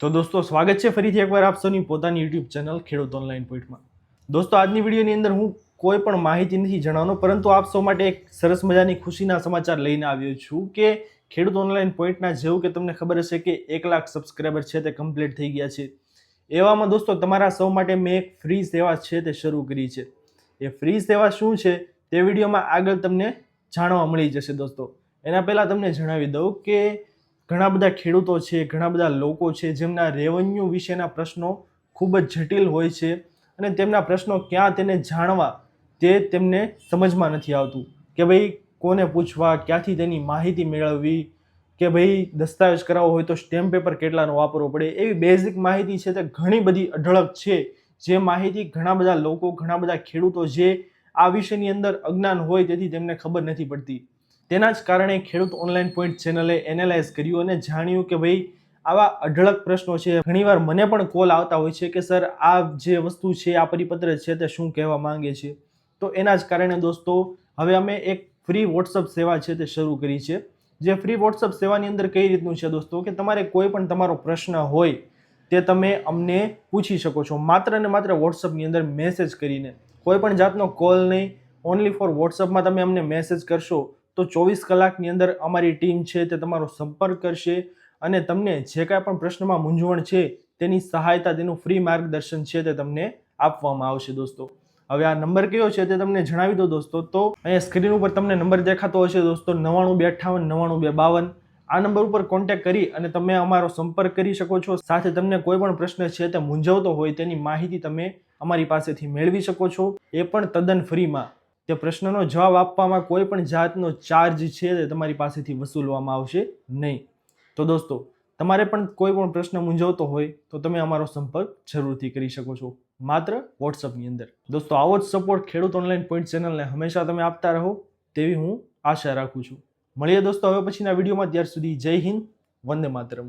તો દોસ્તો, સ્વાગત છે ફરીથી એકવાર આપ સૌની પોતાની યુટ્યુબ ચેનલ ખેડૂત ઓનલાઈન પોઈન્ટમાં દોસ્તો, આજની વિડીયોની અંદર હું કોઈ પણ માહિતી નથી જણાવવાનો, પરંતુ આપ સૌ માટે એક સરસ મજાની ખુશીના સમાચાર લઈને આવ્યો છું કે ખેડૂત ઓનલાઈન પોઈન્ટના જેવું કે તમને ખબર હશે કે એક લાખ સબસ્ક્રાઈબર છે તે કમ્પ્લીટ થઈ ગયા છે. એવામાં દોસ્તો, તમારા સૌ માટે મેં એક ફ્રી સેવા છે તે શરૂ કરી છે. એ ફ્રી સેવા શું છે તે વિડીયોમાં આગળ તમને જાણવા મળી જશે દોસ્તો. એના પહેલાં તમને જણાવી દઉં કે ઘણા બધા ખેડૂતો છે, ઘણા બધા લોકો છે, જેમના રેવન્યુ વિશેના પ્રશ્નો ખૂબ જ જટિલ હોય છે અને તેમના પ્રશ્નો ક્યાં તેને જાણવા તે તેમને સમજમાં નથી આવતું. કે ભાઈ, કોને પૂછવા, ક્યાંથી તેની માહિતી મેળવવી, કે ભાઈ, દસ્તાવેજ કરાવવો હોય તો સ્ટેમ્પ પેપર કેટલાનો વાપરવો પડે, એવી બેઝિક માહિતી છે તે ઘણી બધી અઢળક છે. જે માહિતી ઘણા બધા લોકો, ઘણા બધા ખેડૂતો જે આ વિષયની અંદર અજ્ઞાન હોય તેથી તેમને ખબર નથી પડતી. તેના જ કારણે ખેડૂત ઓનલાઈન પોઈન્ટ ચેનલે એનાલાઇઝ કર્યું અને જાણ્યું કે ભાઈ, આવા અઢળક પ્રશ્નો છે. ઘણીવાર મને પણ કોલ આવતા હોય છે કે સર આ જે વસ્તુ છે, આ પરિપત્ર છે તે શું કહેવા માંગે છે? તો એના જ કારણે દોસ્તો, હવે અમે એક ફ્રી વોટ્સઅપ સેવા છે તે શરૂ કરી છે. જે ફ્રી વોટ્સઅપ સેવાની અંદર કઈ રીતનું છે દોસ્તો? કે તમારે કોઈ પણ તમારો પ્રશ્ન હોય, તે તમે અમને પૂછી શકો છો. માત્ર ને માત્ર વોટ્સઅપની અંદર મેસેજ કરીને. કોઈ પણ જાતનો કોલ નહીં. ઓનલી ફોર વોટ્સઅપમાં તમે અમને મેસેજ કરશો તો ચોવીસ કલાકની અંદર અમારી ટીમ છે તે તમારો સંપર્ક કરશે અને તમને જે કાંઈ પણ પ્રશ્નમાં મૂંઝવણ છે તેની સહાયતા, તેનું ફ્રી માર્ગદર્શન છે તે તમને આપવામાં આવશે દોસ્તો. હવે આ નંબર કયો છે તે તમને જણાવી દો દોસ્તો. તો અહીંયા સ્ક્રીન ઉપર તમને નંબર દેખાતો હશે દોસ્તો, નવ્વાણું બે અઠ્ઠાવન નવ્વાણું બે બાવન આ નંબર ઉપર કોન્ટેક્ટ કરી અને તમે અમારો સંપર્ક કરી શકો છો. સાથે તમને કોઈ પણ પ્રશ્ન છે તે મૂંઝવતો હોય તેની માહિતી તમે અમારી પાસેથી મેળવી શકો છો. એ પણ તદ્દન ફ્રીમાં તે પ્રશ્નનો જવાબ આપવામાં કોઈ પણ જાતનો ચાર્જ છે તે તમારી પાસેથી વસૂલવામાં આવશે નહીં. તો દોસ્તો, તમારે પણ કોઈ પણ પ્રશ્ન મૂંઝવતો હોય તો તમે અમારો સંપર્ક જરૂરથી કરી શકો છો. માત્ર વોટ્સઅપની અંદર. દોસ્તો, આવો જ સપોર્ટ ખેડૂત ઓનલાઈન પોઈન્ટ ચેનલને હંમેશા તમે આપતા રહો તેવી હું આશા રાખું છું. મળીએ દોસ્તો, હવે પછીના વિડીયોમાં ત્યાર સુધી જય હિન્દ, વંદે માતરમ.